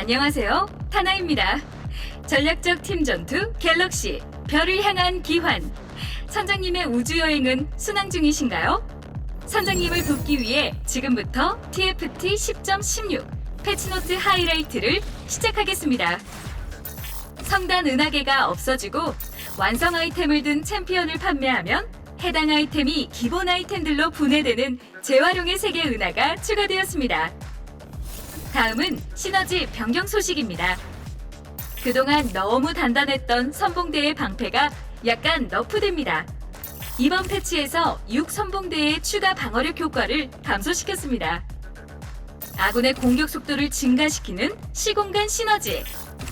안녕하세요. 타나입니다. 전략적 팀 전투 갤럭시 별을 향한 기환. 선장님의 우주 여행은 순항 중이신가요? 선장님을 돕기 위해 지금부터 TFT 10.16 패치노트 하이라이트를 시작하겠습니다. 성단 은하계가 없어지고 완성 아이템을 든 챔피언을 판매하면 해당 아이템이 기본 아이템들로 분해되는 재활용의 세계 은하가 추가되었습니다. 다음은 시너지 변경 소식입니다. 그동안 너무 단단했던 선봉대의 방패가 약간 너프됩니다. 이번 패치에서 6 선봉대의 추가 방어력 효과를 감소시켰습니다. 아군의 공격 속도를 증가시키는 시공간 시너지.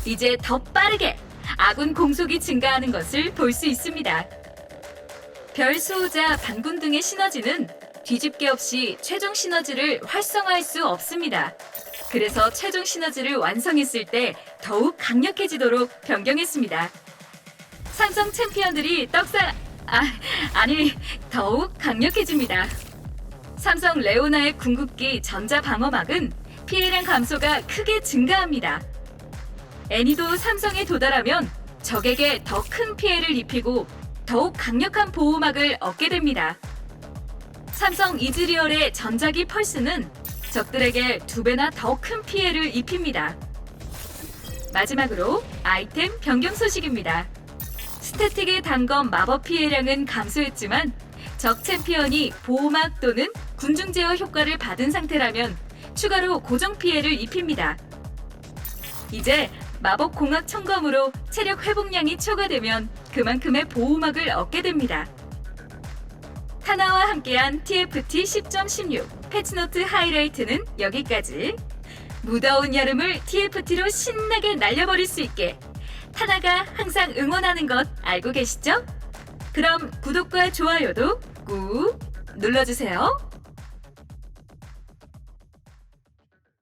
이제 더 빠르게 아군 공속이 증가하는 것을 볼 수 있습니다. 별 수호자 반군 등의 시너지는 뒤집개 없이 최종 시너지를 활성화할 수 없습니다. 그래서 최종 시너지를 완성했을 때 더욱 강력해지도록 변경했습니다. 삼성 챔피언들이 떡상 아 아니 더욱 강력해집니다. 삼성 레오나의 궁극기 전자 방어막은 피해량 감소가 크게 증가합니다. 애니도 삼성에 도달하면 적에게 더 큰 피해를 입히고 더욱 강력한 보호막을 얻게 됩니다. 삼성 이즈리얼의 전자기 펄스는 적들에게 두 배나 더 큰 피해를 입힙니다. 마지막으로 아이템 변경 소식입니다. 스태틱의 단검 마법 피해량은 감소했지만 적 챔피언이 보호막 또는 군중 제어 효과를 받은 상태라면 추가로 고정 피해를 입힙니다. 이제 마법 공학 청검으로 체력 회복량이 초과되면 그만큼의 보호막을 얻게 됩니다. 타나와 함께한 TFT 10.16 패치노트 하이라이트는 여기까지. 무더운 여름을 TFT로 신나게 날려버릴 수 있게 타나가 항상 응원하는 것 알고 계시죠? 그럼 구독과 좋아요도 꾹 눌러주세요.